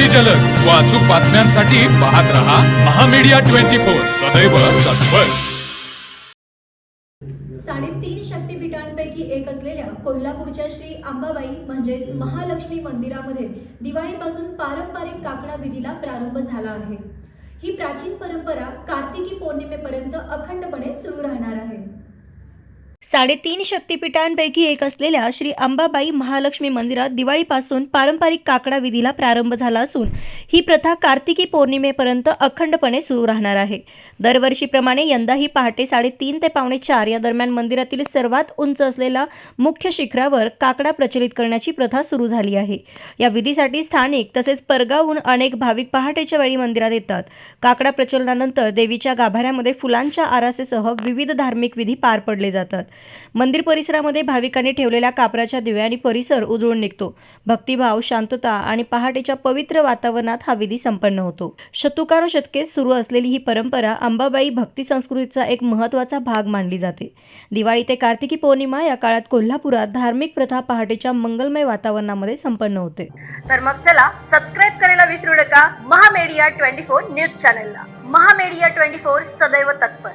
अगदी जलद. व अचूक बातम्यांसाठी पाहत रहा महामीडिया ट्वेंटी फोर. सदैव तत्पर. साडेतीन शक्तिपीठांपैकी एक असलेल्या कोल्हापूरच्या श्री अंबाबाई म्हणजेच महालक्ष्मी मंदिरामध्ये दिवाळीपासून पारंपरिक काकडा विधीला प्रारंभ झाला आहे. ही प्राचीन परंपरा कार्तिकी पौर्णिमेपर्यंत अखंडपणे सुरू राहणार आहे. साडेतीन शक्तिपीठांपैकी एक असलेल्या श्री अंबाबाई महालक्ष्मी मंदिरात दिवाळीपासून पारंपरिक काकडा विधीला प्रारंभ झाला असून ही प्रथा कार्तिकी पौर्णिमेपर्यंत अखंडपणे सुरू राहणार आहे. दरवर्षीप्रमाणे यंदाही पहाटे साडेतीन ते पावणे चार या दरम्यान मंदिरातील सर्वात उंच असलेला मुख्य शिखरावर काकडा प्रचलित करण्याची प्रथा सुरू झाली आहे. या विधीसाठी स्थानिक तसेच परगावहून अनेक भाविक पहाटेच्या वेळी मंदिरात येतात. काकडा प्रचलनानंतर देवीच्या गाभाऱ्यामध्ये फुलांच्या आरासेसह विविध धार्मिक विधी पार पडले जातात. मंदिर परिसरामध्ये भाविकांनी ठेवलेल्या कापराच्या दिव्यांनी परिसर उजळून निघतो. भक्तिभाव शांतता आणि पहाटेच्या पवित्र वातावरणात हा विधी संपन्न होतो. शतुकानुशतके सुरू असलेली ही परंपरा अंबाबाई भक्ती संस्कृतीचा एक महत्त्वाचा भाग मानली जाते. दिवाळी ते कार्तिकी पौर्णिमा या काळात कोल्हापुरात धार्मिक प्रथा पहाटेच्या मंगलमय वातावरणामध्ये संपन्न होते. तर मग चला सबस्क्राईब करायला विसरू नका. महामेडिया ट्वेंटी फोर न्यूज चॅनलला. महामेडिया ट्वेंटी फोर सदैव तत्पर.